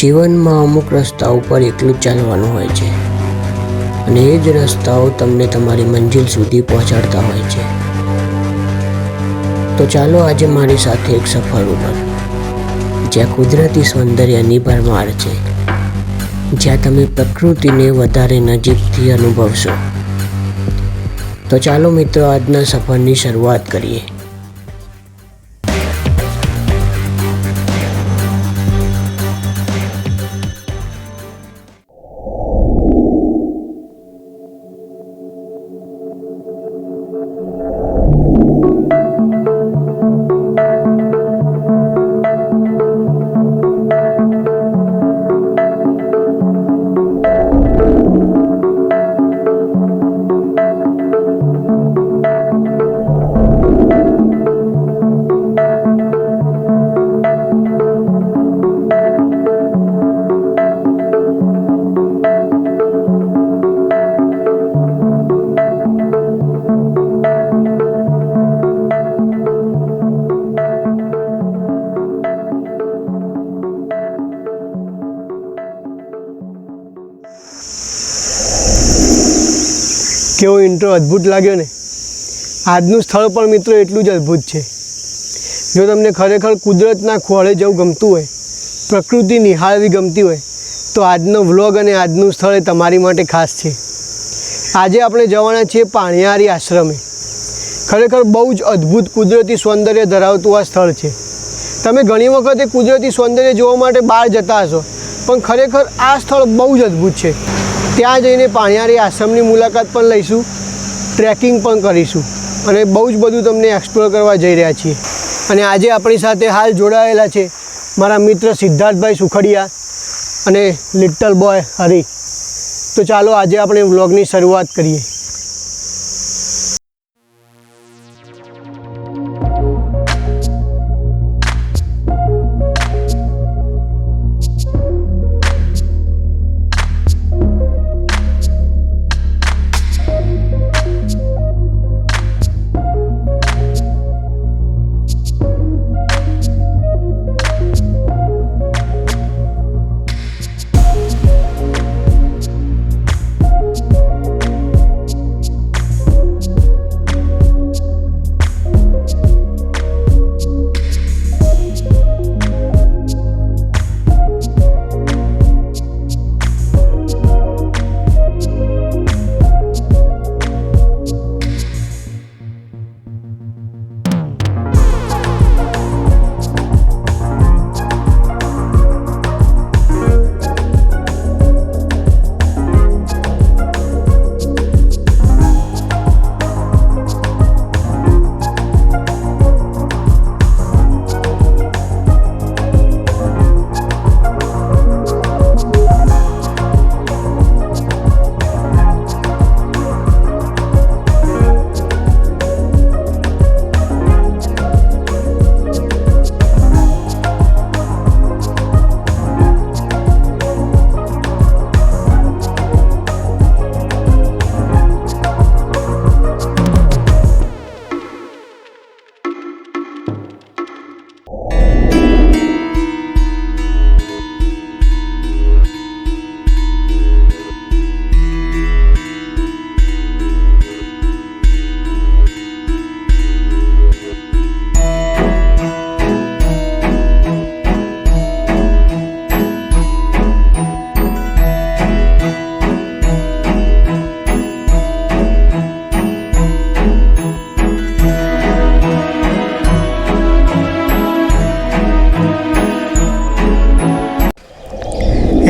જીવનમાં અમુક રસ્તા ઉપર એકલું જ ચાલવાનું હોય છે. અને એ જ રસ્તાઓ તમને તમારી મંજિલ સુધી પહોંચાડતા હોય છે. તો ચાલો આજે મારી સાથે એક સફર ઉપર, જ્યાં કુદરતી સૌંદર્યની ભરમાર છે. જ્યાં તમે પ્રકૃતિને વધારે નજીકથી અનુભવશો. તો ચાલો મિત્રો, આજના સફરની શરૂઆત કરીએ. ઇન્ટ્રો અદ્ભુત લાગ્યો ને. આજનું સ્થળ પણ મિત્રો એટલું જ અદ્ભુત છે. જો તમને ખરેખર કુદરતના ખોળે જવું ગમતું હોય, પ્રકૃતિ નિહાળવી ગમતી હોય, તો આજનો વ્લોગ અને આજનું સ્થળ એ તમારી માટે ખાસ છે. આજે આપણે જવાના છીએ પાણિયારી આશ્રમે. ખરેખર બહુ જ અદ્ભુત કુદરતી સૌંદર્ય ધરાવતું આ સ્થળ છે. તમે ઘણી વખત કુદરતી સૌંદર્ય જોવા માટે બહાર જતા હશો, પણ ખરેખર આ સ્થળ બહુ જ અદ્ભુત છે. ત્યાં જઈને પાણિયારી આશ્રમની મુલાકાત પણ લઈશું. ટ્રેકિંગ પણ કરીશું અને બહુ જ બધું તમને એક્સપ્લોર કરવા જઈ રહ્યા છીએ. અને આજે આપણી સાથે હાલ જોડાયેલા છે મારા મિત્ર સિદ્ધાર્થભાઈ સુખડિયા અને લિટલ બોય હરી. તો ચાલો આજે આપણે વ્લોગની શરૂઆત કરીએ.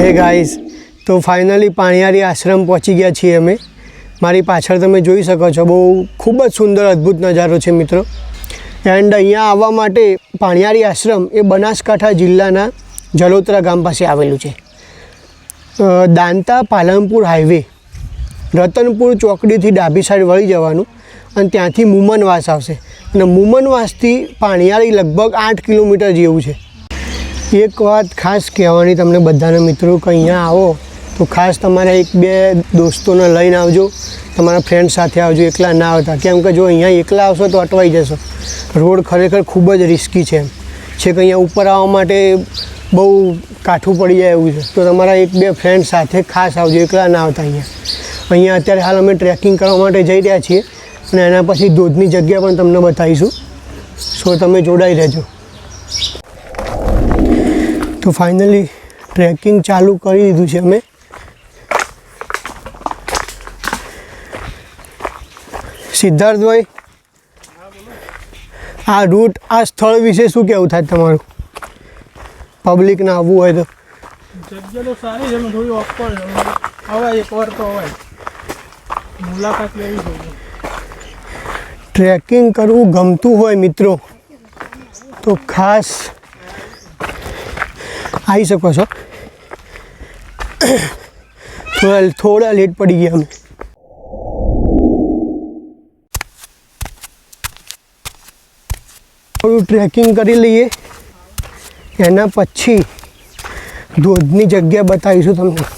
હે ગાઈસ તો ફાઇનલી પાણિયારી આશ્રમ પહોંચી ગયા છીએ અમે. મારી પાછળ તમે જોઈ શકો છો, બહુ ખૂબ જ સુંદર અદ્ભુત નજારો છે, મિત્રો. એન્ડ અહીંયા આવવા માટે પાણિયારી આશ્રમ એ બનાસકાંઠા જિલ્લાના જલોત્રા ગામ પાસે આવેલું છે. દાંતા પાલનપુર હાઈવે રતનપુર ચોકડીથી ડાબી સાઈડ વળી જવાનું અને ત્યાંથી મુમનવાસ આવશે. અને મુમનવાસથી પાણિયારી લગભગ આઠ કિલોમીટર જેવું છે. એક વાત ખાસ કહેવાની તમને બધાને મિત્રો કે અહીંયા આવો, તો ખાસ તમારા એક બે દોસ્તોને લઈને આવજો, તમારા ફ્રેન્ડ સાથે આવજો, એકલા ના આવતા. કેમ કે જો અહીંયા એકલા આવશો તો અટવાઈ જશો. રોડ ખરેખર ખૂબ જ રિસ્કી છે છે કે અહીંયા ઉપર આવવા માટે બહુ કાઠું પડી જાય એવું છે. તો તમારા એક બે ફ્રેન્ડ સાથે ખાસ આવજો, એકલા ના આવતા અહીંયા. અહીંયા અત્યારે હાલ અમે ટ્રેકિંગ કરવા માટે જઈ રહ્યા છીએ અને એના પછી ધોધની જગ્યા પણ તમને બતાવીશું. સો તમે જોડાઈ રહેજો. તો ફાઇનલી ટ્રેકિંગ ચાલુ કરી દીધું છે અમે. સિદ્ધાર્થભાઈ આ રૂટ આ સ્થળ વિશે શું કહેવું થાય તમારું? પબ્લિકને આવવું હોય તો. જગ્યા તો સારી છે થોડી ઓકવર્ડ છે અવાય એકવાર તો અવાય. મુલાકાત લેવી જોઈએ. ટ્રેકિંગ કરવું ગમતું હોય મિત્રો તો ખાસ આવી શકો છો થોડા થોડા લેટ પડી ગયા અમે થોડું ટ્રેકિંગ કરી લઈએ એના પછી ધોધની જગ્યા બતાવીશું તમને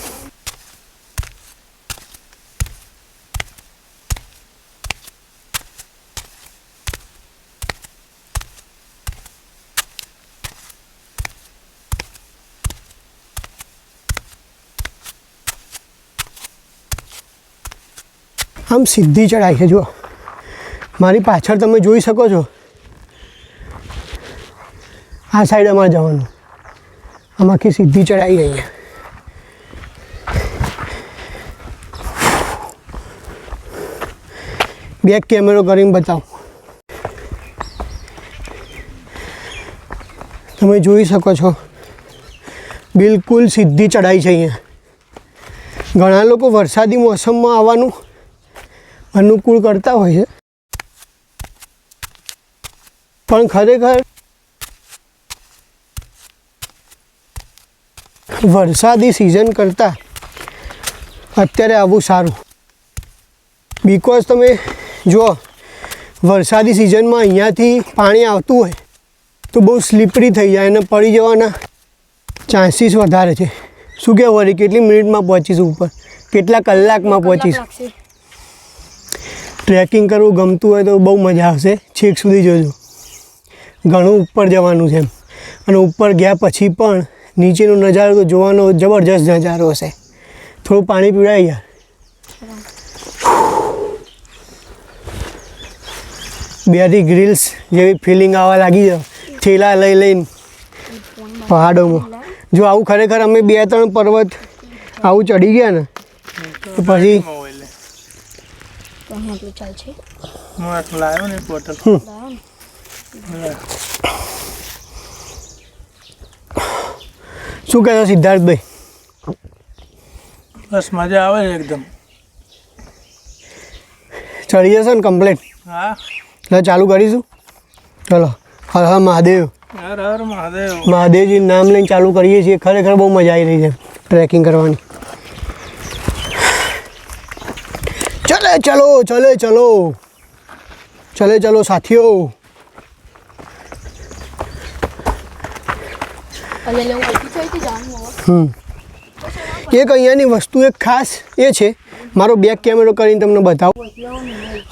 આમ સીધી ચડાઈ છે, જુઓ. મારી પાછળ તમે જોઈ શકો છો. આ સાઈડ અમારે જવાનું આમાંથી સીધી ચડાઈ અહીંયા બેક કેમેરો કરીને બતાવો. તમે જોઈ શકો છો. બિલકુલ સીધી ચડાઈ છે અહીંયા. ઘણા લોકો વરસાદી મોસમમાં આવવાનું અનુકૂળ કરતા હોય છે. પણ ખરેખર વરસાદી સિઝન કરતાં અત્યારે આવવું સારું. બિકોઝ તમે જુઓ વરસાદી સિઝનમાં અહીંયાથી પાણી આવતું હોય તો બહુ સ્લીપરી થઈ જાય અને પડી જવાના ચાન્સીસ વધારે છે. શું કહેવું વળી કેટલી મિનિટમાં પહોંચીશું ઉપર? કેટલા કલાકમાં પહોંચીશું? ટ્રેકિંગ કરવું ગમતું હોય તો બહુ મજા આવશે. છેક સુધી જોજો. ઘણું ઉપર જવાનું છે અને ઉપર ગયા પછી પણ નીચેનો નજારો તો જોવાનો જબરજસ્ત નજારો હશે. થોડું પાણી પીવડાય યાર બેરી ગ્રીલ્સ જેવી ફિલિંગ આવવા લાગી છે. થેલા લઈ લઈને પહાડોમાં. જો આવું ખરેખર અમે બે ત્રણ પર્વત આવું ચડી ગયા ને, તો પછી તો અહીં આટલું ચાલ છે હું આટલું લાવ્યો ને બોટલ. શું કહેશો સિદ્ધાર્થભાઈ બસ મજા આવે છે એકદમ. ચડી જશે ને કમ્પ્લેટ હા. એટલે ચાલુ કરીશું. ચલો. હર હર મહાદેવ. હર હર મહાદેવ. મહાદેવજીનું નામ લઈને ચાલુ કરીએ છીએ. ખરેખર બહુ મજા આવી રહી છે ટ્રેકિંગ કરવાની. ચલે ચલો ચલે. ચલો ચલે ચલો સાથીઓ એટલે લેવું ઓછી થઈ હતી જાણવું હવે હમ. એક અહીંયાની વસ્તુ એક ખાસ એ છે. મારો બેક કેમેરો કરીને તમને બતાવું.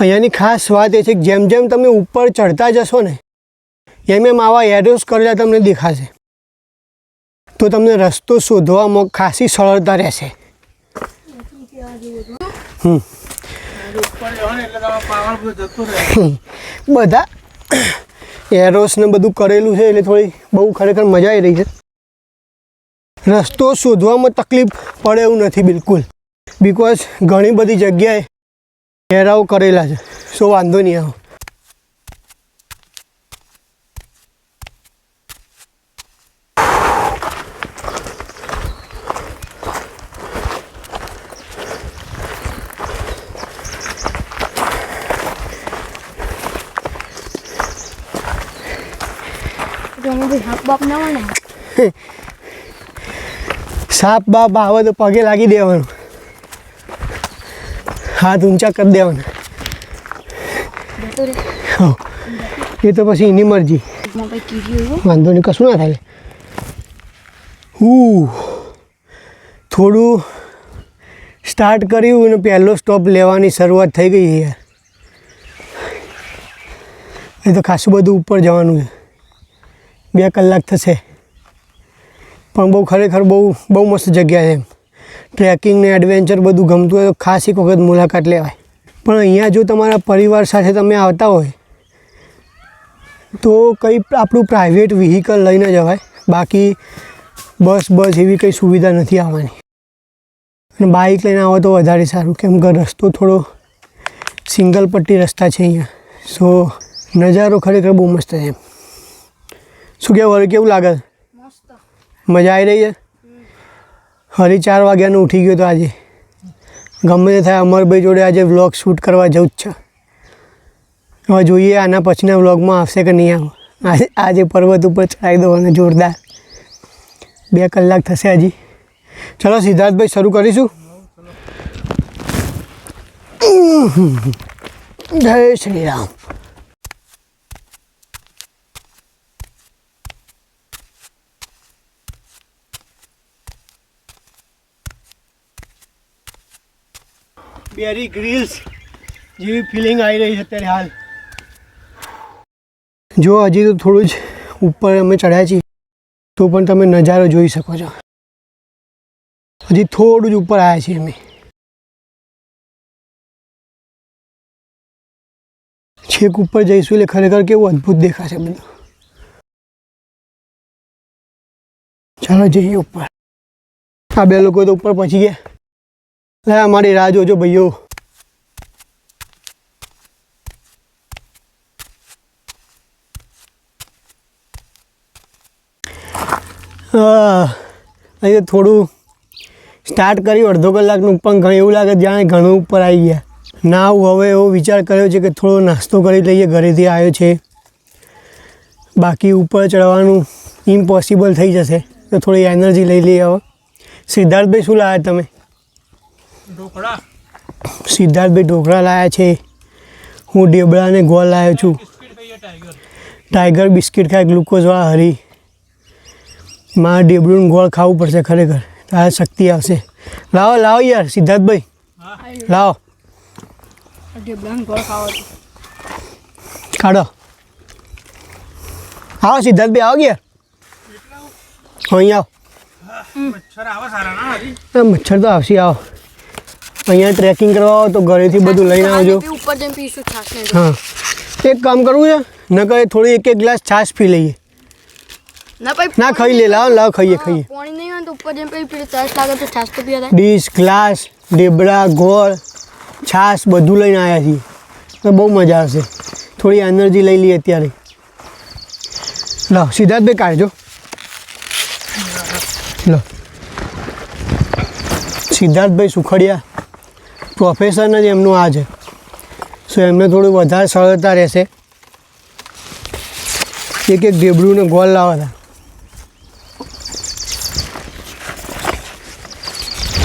અહીંયાની ખાસ વાત એ છે કે જેમ જેમ તમે ઉપર ચડતા જશો ને એમ એમ આવા એરોસ કરેલા તમને દેખાશે. તો તમને રસ્તો શોધવામાં ખાસી સરળતા રહેશે. હમ. બધો એરોસ ને બધું કરેલું છે એટલે થોડી બહુ ખરેખર મજા આવી રહી છે. રસ્તો શોધવામાં તકલીફ પડે એવું નથી બિલકુલ. બિકોઝ ઘણી બધી જગ્યાએ ઘેરાવ કરેલા છે. સો વાંધો નહીં આવો તો અમે ભાઈ હાફ બાપ ના હોય ને સાપ બાપ આવે તો પગે લાગી દેવાનું હાથ ઊંચા કરી દેવાના જતો રે હો. એ તો પછી એની મરજી માં ભાઈ કીધું એવું વાંધો નહીં કશું ના થાય હું થોડું સ્ટાર્ટ કર્યું અને પહેલો સ્ટોપ લેવાની શરૂઆત થઈ ગઈ છે યાર એ તો ખાસું બધું ઉપર જવાનું છે બે કલાક થશે પણ બહુ ખરેખર બહુ બહુ મસ્ત જગ્યા છે એમ. ટ્રેકિંગ ને એડવેન્ચર બધું ગમતું હોય તો ખાસ એક વખત મુલાકાત લેવાય. પણ અહીંયા જો તમારા પરિવાર સાથે તમે આવતા હોય, તો કંઈ આપણું પ્રાઇવેટ વ્હીકલ લઈને જવાય. બાકી બસ બસ એવી કંઈ સુવિધા નથી આવવાની. અને બાઇક લઈને આવો તો વધારે સારું. કેમ કે રસ્તો થોડો સિંગલ પટ્ટી રસ્તા છે અહીંયા. સો નજારો ખરેખર બહુ મસ્ત છે એમ. શું કહેવાય કેવું લાગે? મજા આવી રહી છે. હરી ચાર વાગ્યાનું ઉઠી ગયો તો આજે. ગમે તે થાય અમરભાઈ જોડે આજે વ્લોગ શૂટ કરવા જવું જ છે. હવે જોઈએ આના પછીના વ્લોગમાં આવશે કે નહીં આવે આજે આજે પર્વત ઉપર ચડાવી દો અને જોરદાર. બે કલાક થશે હજી. ચલો સિદ્ધાર્થભાઈ, શરૂ કરીશું. જય શ્રી રામ. બેરી ગ્રીલ્સ જેવી ફિલિંગ આવી રહી છે અત્યારે હાલ જો હજી તો થોડું જ ઉપર અમે ચડ્યા છીએ તો પણ તમે નજારો જોઈ શકો છો। હજી થોડું જ ઉપર આવ્યા છીએ અમે। છેક ઉપર જઈશું એટલે ખરેખર કેવું અદ્ભુત દેખાશે બધું। ચાલો જઈએ ઉપર। આ બે લોકો તો ઉપર પહોંચી ગયા। લે અમારી રાહ જોજો ભાઈઓ. અહીં થોડું સ્ટાર્ટ કર્યું, અડધો કલાકનું, પણ ઘણું એવું લાગે જાણે ઘણું ઉપર આવી ગયા. ના, હું હવે એવો વિચાર કર્યો છે કે થોડો નાસ્તો કરી લઈએ, ઘરેથી આવ્યો છે. બાકી ઉપર ચડવાનું ઇમ્પોસિબલ થઈ જશે. તો થોડી એનર્જી લઈ લઈએ હવે. સિદ્ધાર્થભાઈ, શું લાવ્યા તમે? ઢોકળા. સિદ્ધાર્થભાઈ ઢોકળા લાવ્યા છે. હું ડેબડાને ગોળ લાવ્યો છું. ટાઈગર. બિસ્કિટ ખાય ગ્લુકોઝવાળા હરી. મારે ડેબડું ગોળ ખાવું પડશે ખરેખર. તારે શક્તિ આવશે. લાવો લાવો યાર સિદ્ધાર્થભાઈ લાવો. કાઢો. આવો સિદ્ધાર્થભાઈ આવો ગયા અહીં આવો. મચ્છર આવે સારા ના હજી આ મચ્છર તો આવશે આવો. અહીંયા ટ્રેકિંગ કરવા આવો તો ઘરેથી બધું લઈને આવજો. આજે બી ઉપર જઈને પીશું છાશ ને હા. એક કામ કરવું છે નકર થોડી એક એક ગ્લાસ છાશ પી લઈએ. ના ભાઈ ના ખાઈ લે લાવો લાવો ખાઈએ ખાઈએ. પાણી નહીં હોય ને તો ઉપર જઈને પછી પેલી છાશ લાગે તો છાશ તો પીવા થાય ડીશ ગ્લાસ ઢેબડા ગોળ છાશ બધું લઈને આવ્યા છીએ. તો બહુ મજા આવશે. થોડી એનર્જી લઈ લઈએ અત્યારે. લો સિદ્ધાર્થભાઈ કાઢજો લો. સિદ્ધાર્થભાઈ સુખડિયા. પ્રોફેસર જ એમનું આ છે. સો એમને થોડું વધારે સરળતા રહેશે. એક એક ઢેબડું ગોલ હતા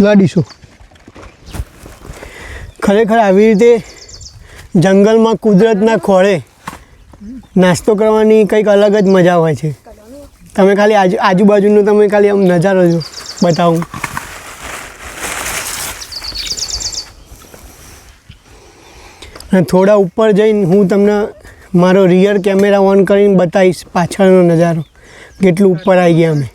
લાડીશું ખરેખર આવી રીતે જંગલમાં કુદરતના ખોળે નાસ્તો કરવાની કંઈક અલગ જ મજા હોય છે. તમે ખાલી આજુ, આજુબાજુનું તમે ખાલી આમ નજારો જો, બતાવું. થોડા ઉપર જઈને હું તમને મારો રિયર કેમેરા ઓન કરીને બતાવીશ પાછળનો નજારો. કેટલું ઉપર આવી ગયા અમે.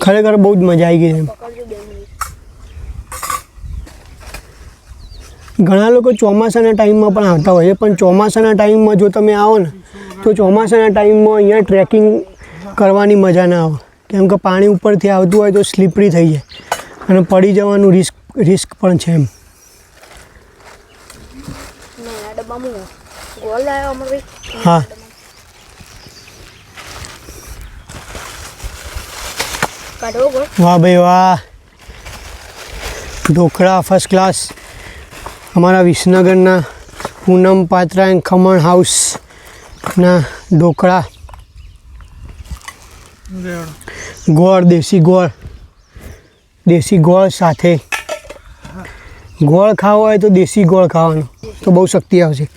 ખરેખર બહુ જ મજા આવી ગઈ છે. ઘણા લોકો ચોમાસાના ટાઈમમાં પણ આવતા હોય છે, પણ ચોમાસાના ટાઈમમાં જો તમે આવો ને, તો ચોમાસાના ટાઈમમાં અહીંયા ટ્રેકિંગ કરવાની મજા ના આવે. કેમ કે પાણી ઉપરથી આવતું હોય તો સ્લીપરી થઈ જાય. અને પડી જવાનું રિસ્ક રિસ્ક પણ છે એમ. હા. વાહ ભાઈ વાહ. ઢોકળા ફર્સ્ટ ક્લાસ અમારા વિસનગરના પૂનમ પાત્રા એન્ડ ખમણ હાઉસના ઢોકળા. ગોળ દેશી ગોળ. દેશી ગોળ સાથે. ગોળ ખાવો હોય તો દેશી ગોળ ખાવાનો. તો બહુ શક્તિ આવશે.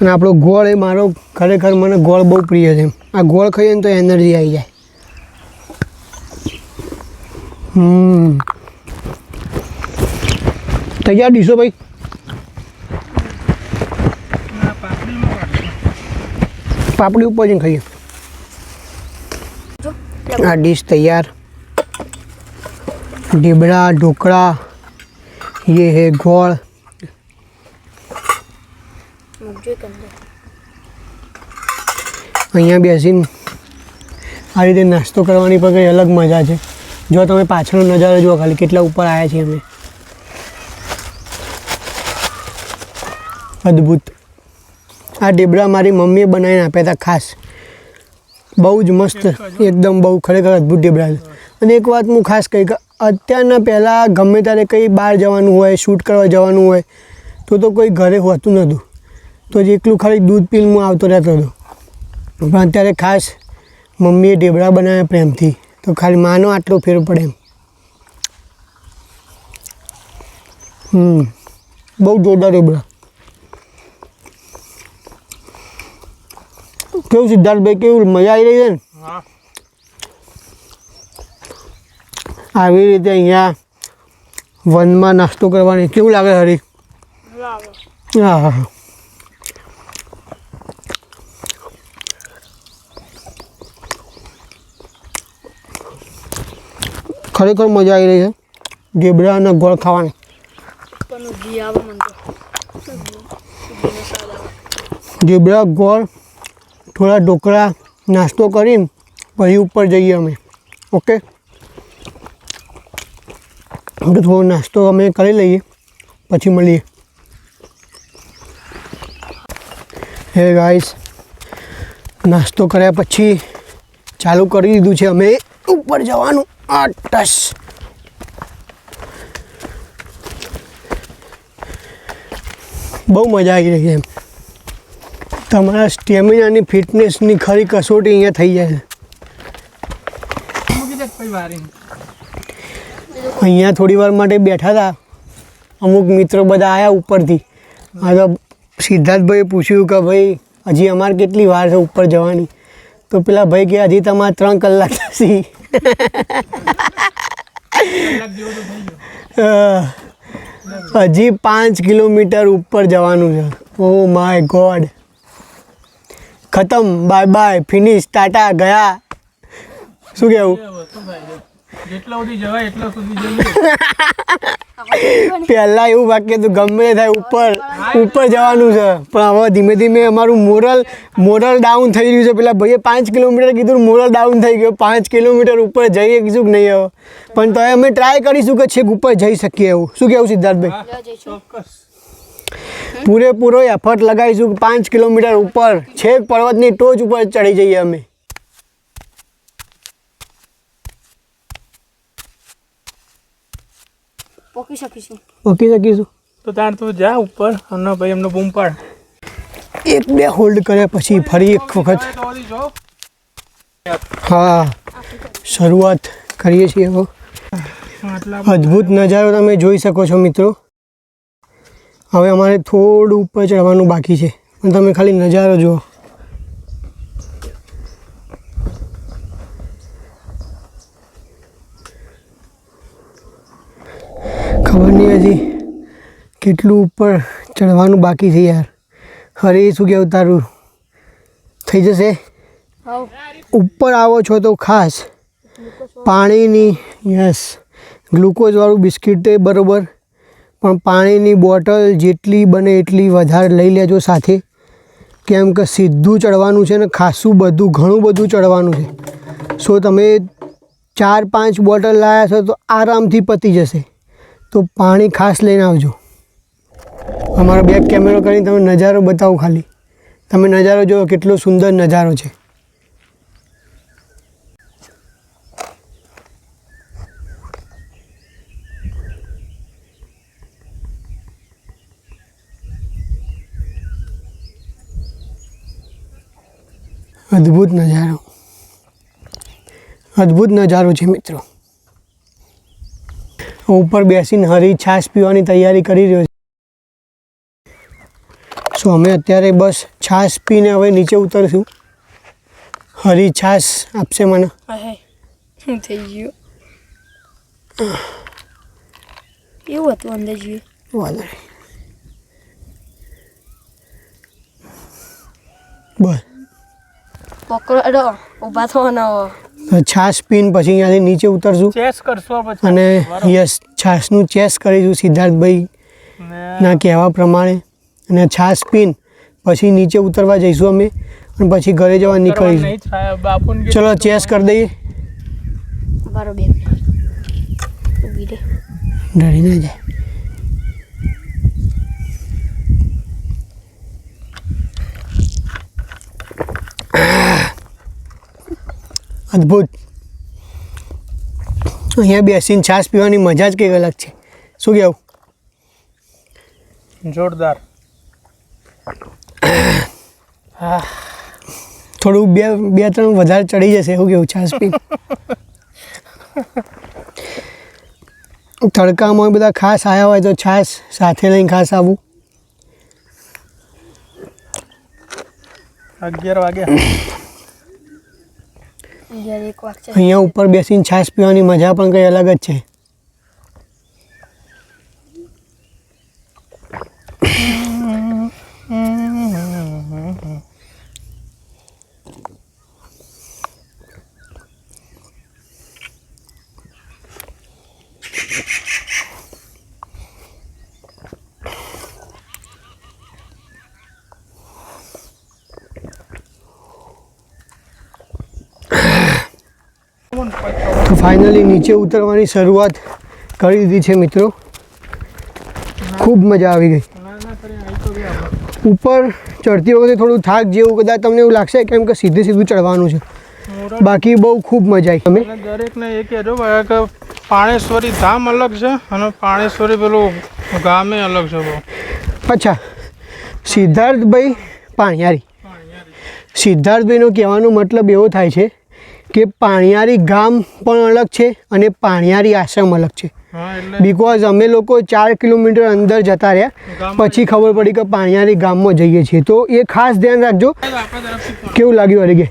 અને આપણો ગોળ એ મારો ખરેખર મને ગોળ બહુ પ્રિય છે. આ ગોળ ખાઈએ ને તો એનર્જી આવી જાય. હમ. તૈયાર ડીશો ભાઈ? પાપડી ઉપર જઈને ખાઈએ. આ ડીશ તૈયાર. ઢીબડા, ઢોકળા ये है અંદર અહીંયા બેસીને આ રીતે નાસ્તો કરવાની પણ કંઈ અલગ મજા છે. જો તમે પાછળનો નજારો જુઓ ખાલી કેટલા ઉપર આવ્યા છીએ અમે. અદ્ભુત. આ ઢેબરા મારી મમ્મીએ બનાવીને આપ્યા હતા ખાસ. બહુ જ મસ્ત એકદમ બહુ ખરેખર અદ્ભુત ઢેબરા છે. અને એક વાત હું ખાસ કહી કે અત્યારના પહેલાં ગમે ત્યારે કંઈ બહાર જવાનું હોય, શૂટ કરવા જવાનું હોય, તો તો કોઈ ઘરે હોતું નહોતું. તો જ એકલું ખાલી દૂધ પીને હું આવતો રહેતો હતો. પણ અત્યારે ખાસ મમ્મીએ ઢેબળા બનાવ્યા પ્રેમથી. તો ખાલી માનો આટલો ફેર પડે એમ. હમ, બહુ જોરદાર ઢેબરા કેવું સિદ્ધાર્થભાઈ, કેવું મજા આવી રહી છે ને હા આવી રીતે અહીંયા વનમાં નાસ્તો કરવાની. કેવું લાગે હરી? હા ખરેખર મજા આવી રહી છે. ઢેબરા અને ગોળ ખાવાની. ઢેબરા ગોળ થોડા ઢોકળા નાસ્તો કરીને પછી ઉપર જઈએ અમે. ઓકે? આપણે થોડો નાસ્તો અમે કરી લઈએ, પછી મળીએ. હે ગાઈસ નાસ્તો કર્યા પછી ચાલુ કરી દીધું છે અમે. ઉપર જવાનું આ બહુ મજા આવી રહી છે એમ. તમારા સ્ટેમિનાની ફિટનેસની ખરી કસોટી અહીંયા થઈ જાય છે. અહીંયા થોડી વાર માટે બેઠા હતા અમુક મિત્રો બધા આવ્યા ઉપરથી. આ તો સિદ્ધાર્થભાઈએ પૂછ્યું કે ભાઈ, હજી અમારે કેટલી વાર છે ઉપર જવાની? તો પેલા ભાઈ કે, હજી તમારે ત્રણ કલાક થશે. હજી પાંચ કિલોમીટર ઉપર જવાનું છે. ઓ માય ગોડ ખતમ. બાય બાય ફિનિશ ટાટા ગયા. શું કહેવું? જેટલા સુધી જવાય એટલા સુધી જઈએ પહેલા એવું વાક્ય હતું ગમે થાય ઉપર ઉપર જવાનું છે. પણ હવે ધીમે ધીમે અમારું મોરલ મોરલ ડાઉન થઈ રહ્યું છે. પેલા ભાઈએ પાંચ કિલોમીટર કીધું મોરલ ડાઉન થઈ ગયો. પાંચ કિલોમીટર ઉપર જઈએ કીધું કે નહીં હવે. પણ તો અમે ટ્રાય કરીશું કે છેક ઉપર જઈ શકીએ એવું. શું કહેવું સિદ્ધાર્થભાઈ? ચોક્કસ. પૂરેપૂરો એફર્ટ લગાવીશું કે પાંચ કિલોમીટર ઉપર છેક પર્વતની ટોચ ઉપર ચડી જઈએ અમે. પોકી શકીશું. પોકી શકીશું. તો તાર તું જા ઉપર અને ભાઈ એમનો બૂમ પાડ. એક બે હોલ્ડ કર્યા પછી ફરી એક વખત. હા શરૂઆત કરીએ છીએ હવે. અદ્ભુત નજારો તમે જોઈ શકો છો મિત્રો. હવે અમારે થોડું ઉપર ચડવાનું બાકી છે. પણ તમે ખાલી નજારો જુઓ. ખબર નહીં હજી. કેટલું ઉપર ચડવાનું બાકી છે યાર. હરે શું કહેવું તારું? થઈ જશે? ઉપર આવો છો તો ખાસ. પાણીની યસ ગ્લુકોઝવાળું બિસ્કિટ એ બરાબર. પણ પાણીની બોટલ જેટલી બને એટલી વધારે લઈ લેજો સાથે. કેમ કે સીધું ચડવાનું છે ને ખાસું બધું ઘણું બધું ચડવાનું છે. સો તમે ચાર પાંચ બોટલ લાવ્યા છો તો આરામથી પતી જશે. તો પાણી ખાસ લઈને આવજો. અમારો બેક કેમેરો કરીને તમે નજારો બતાવો ખાલી. તમે નજારો જુઓ કેટલો સુંદર નજારો છે. અદ્ભુત નજારો. અદ્ભુત નજારો છે મિત્રો. ઉપર બેસીને હરી છાશ પીવાની તૈયારી કરી રહ્યો છે. સો અમે અત્યારે બસ છાશ પીને હવે નીચે ઉતરશું? હરી છાશ આપશે મને. હે શું થઈ ગયું? એવું હતું અંદર જોઈએ વાંધો નહીં. બસ. પકડો ઊભા થવાના છાશ પીન પછી અહીંયાથી નીચે ઉતરશું. ચેસ કરશું અને યસ છાશનું ચેસ કરીશું સિદ્ધાર્થભાઈ. ના કહેવા પ્રમાણે. અને છાશ પીન પછી નીચે ઉતરવા જઈશું અમે. અને પછી ઘરે જવા નીકળીશું. ચલો ચેસ કરી દઈએ. ડરી ના જાય. અદ્ભુત. અહીંયા બેસીને છાશ પીવાની મજા જ કંઈક અલગ છે. શું કહેવું? જોરદાર. થોડું બે બે ત્રણ વધારે ચડી જશે એવું કેવું છાશ પી. તડકામાં બધા ખાસ આવ્યા હોય તો છાશ સાથે લઈને ખાસ આવું. અગિયાર વાગ્યા અહીંયા ઉપર બેસીને છાશ પીવાની મજા પણ કંઈ અલગ જ છે. તો ફાઇનલી નીચે ઉતરવાની શરૂઆત કરી દીધી છે મિત્રો. ખૂબ મજા આવી ગઈ. ઉપર ચડતી વખતે થોડું થાક જેવું કદાચ તમને એવું લાગશે કેમ કે સીધે સીધું ચડવાનું છે. બાકી બહુ ખૂબ મજા આવી. તમે? દરેકને એ કહેજો કે પાણેશ્વરી ધામ અલગ છે અને પાણેશ્વરી પેલું ગામે અલગ છે બહુ. અચ્છા. સિદ્ધાર્થભાઈ પાણિયારી. સિદ્ધાર્થભાઈનો કહેવાનો મતલબ એવો થાય છે કે પાણિયારી ગામ પણ અલગ છે અને પાણિયારી આશ્રમ અલગ છે. બીકોઝ અમે લોકો ચાર કિલોમીટર અંદર જતા રહ્યા. પછી ખબર પડી કે પાણિયારી ગામમાં જઈએ છીએ. તો એ ખાસ ધ્યાન રાખજો. કેવું લાગ્યું અડીગે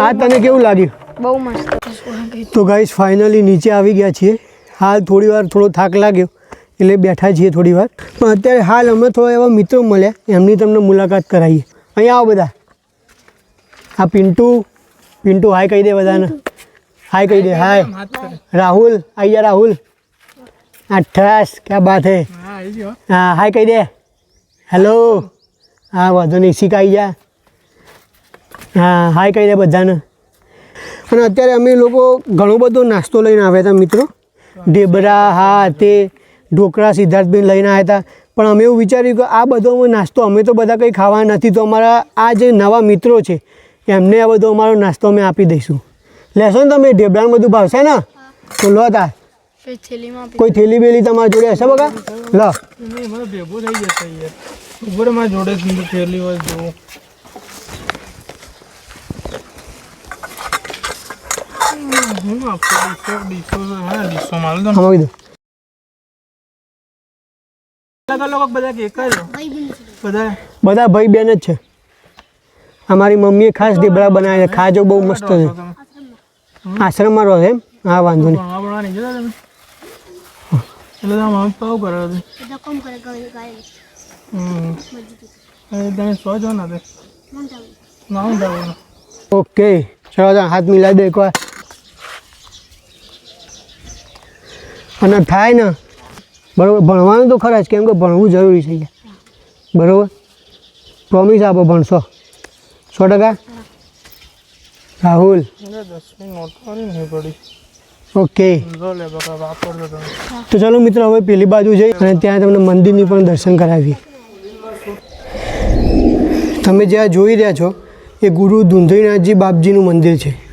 આ તને કેવું લાગ્યું? બહુ મસ્ત. તો ગાઈસ ફાઇનલી નીચે આવી ગયા છીએ. હાલ થોડી વાર થોડો થાક લાગ્યો. એટલે બેઠા છીએ થોડી વાર. પણ અત્યારે હાલ અમે થોડા એવા મિત્રો મળ્યા. એમની તમને મુલાકાત કરાવીએ. અહીંયા આવો બધા. આ પિન્ટુ પિન્ટુ હાય કહી દે બધાને. હાય કહી દે હાય રાહુલ રાહુલ આઈયા રાહુલ. અઠાસ ક્યાં બાત હે? હા આવી હાય કહી દે. હેલો હા વાંધો નહીં શીખ આવી જા. હા હાય કહી દે બધાને. અને અત્યારે અમે લોકો ઘણો બધો નાસ્તો લઈને આવ્યા હતા મિત્રો. ઢેબરા હા તે ઢોકળા સિદ્ધાર્થભાઈ લઈને આવ્યા હતા. પણ અમે એવું વિચાર્યું કે આ બધો નાસ્તો અમે તો બધા કંઈ ખાવા નથી તો અમારા આ જે નવા મિત્રો છે એમને આ બધો અમારો નાસ્તો અમે આપી દઈશું. લેશો ને તમે ઢેબરાને બધું ભાવશે ને? તો લો તા કોઈ થેલી બેલી તમારા જોડે હશે બગા લો. ભેગું થઈ જશે યાર. ઉપરમાં જોડે થેલી હોય જોવું બધા ભાઈ બેન જ છે. અમારી મમ્મીએ ખાસ ઢેબરા બનાવ્યા ખાજો બહુ મસ્ત છે. આશ્રમમાં રહો એમ? હા, વાંધો નહીં. તમે તમે તમે ઓકે, ચલો તો હાથ મિલાવી દો એકવાર. અને થાય ને, બરાબર, ભણવાનું તો ખરા જ, કેમ કે ભણવું જરૂરી છે બરાબર? પ્રોમિસ આપો, ભણશો. સો ટકા? રાહુલ. ઓકે. તો ચાલો મિત્રો હવે પેલી બાજુ જઈ અને ત્યાં તમને મંદિરની પણ દર્શન કરાવીએ. તમે જ્યાં જોઈ રહ્યા છો એ ગુરુ ધુંધળીનાથજી બાપજીનું મંદિર છે.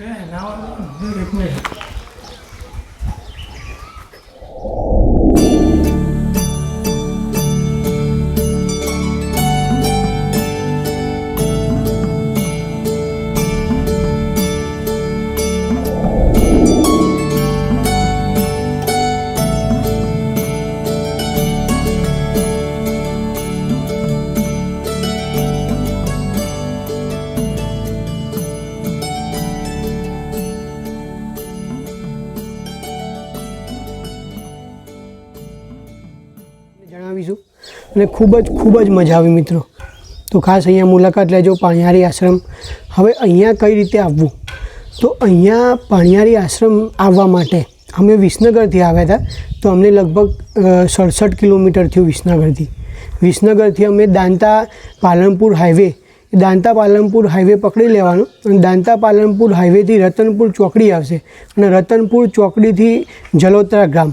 અને ખૂબ જ ખૂબ જ મજા આવી મિત્રો. તો ખાસ અહીંયા મુલાકાત લેજો પાણિયારી આશ્રમ. હવે અહીંયા કઈ રીતે આવવું? તો અહીંયા પાણિયારી આશ્રમ આવવા માટે અમે વિસનગરથી આવ્યા હતા. તો અમને લગભગ સડસઠ કિલોમીટર થયું વિસનગરથી. વિસનગરથી અમે દાંતા પાલનપુર હાઈવે, દાંતા પાલનપુર હાઈવે પકડી લેવાનો અને દાંતા પાલનપુર હાઈવેથી રતનપુર ચોકડી આવશે. અને રતનપુર ચોકડીથી જલોત્રા ગામ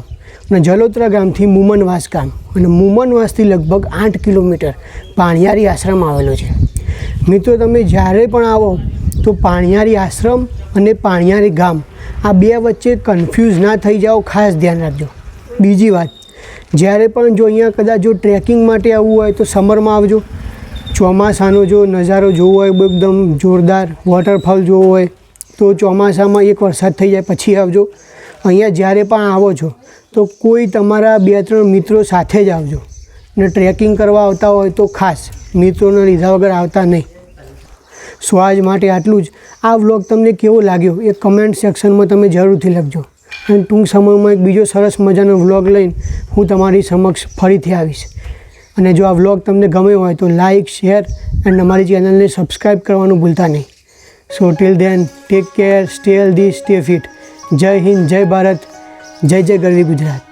અને જલોત્રા ગામથી મુમનવાસ ગામ અને મુમનવાસથી લગભગ આઠ કિલોમીટર પાણિયારી આશ્રમ આવેલો છે. મિત્રો, તમે જ્યારે પણ આવો, તો પાણિયારી આશ્રમ અને પાણિયારી ગામ આ બે વચ્ચે કન્ફ્યુઝ ના થઈ જાઓ, ખાસ ધ્યાન રાખજો. બીજી વાત, જ્યારે પણ જો અહીંયા કદાચ જો ટ્રેકિંગ માટે આવવું હોય તો સમરમાં આવજો. ચોમાસાનો જો નજારો જોવો હોય, એકદમ જોરદાર વોટરફોલ જોવો હોય, તો ચોમાસામાં એક વરસાદ થઈ જાય, પછી આવજો. અહીંયા જ્યારે પણ આવો છો તો કોઈ તમારા બે ત્રણ મિત્રો સાથે જ આવજો. ને ટ્રેકિંગ કરવા આવતા હોય તો ખાસ, મિત્રોને લીધા વગર આવતા નહીં. સો આજ માટે આટલું જ. આ વ્લોગ તમને કેવો લાગ્યો એ કમેન્ટ સેક્શનમાં તમે જરૂરથી લખજો. અને ટૂંક સમયમાં એક બીજો સરસ મજાનો વ્લોગ લઈને હું તમારી સમક્ષ ફરીથી આવીશ. અને જો આ વ્લોગ તમને ગમ્યો હોય તો લાઇક શેર એન્ડ અમારી ચેનલને સબસ્ક્રાઈબ કરવાનું ભૂલતા નહીં. So till then take care stay healthy stay fit Jai Hind, Jai Bharat. જય જય ગરવી ગુજરાત.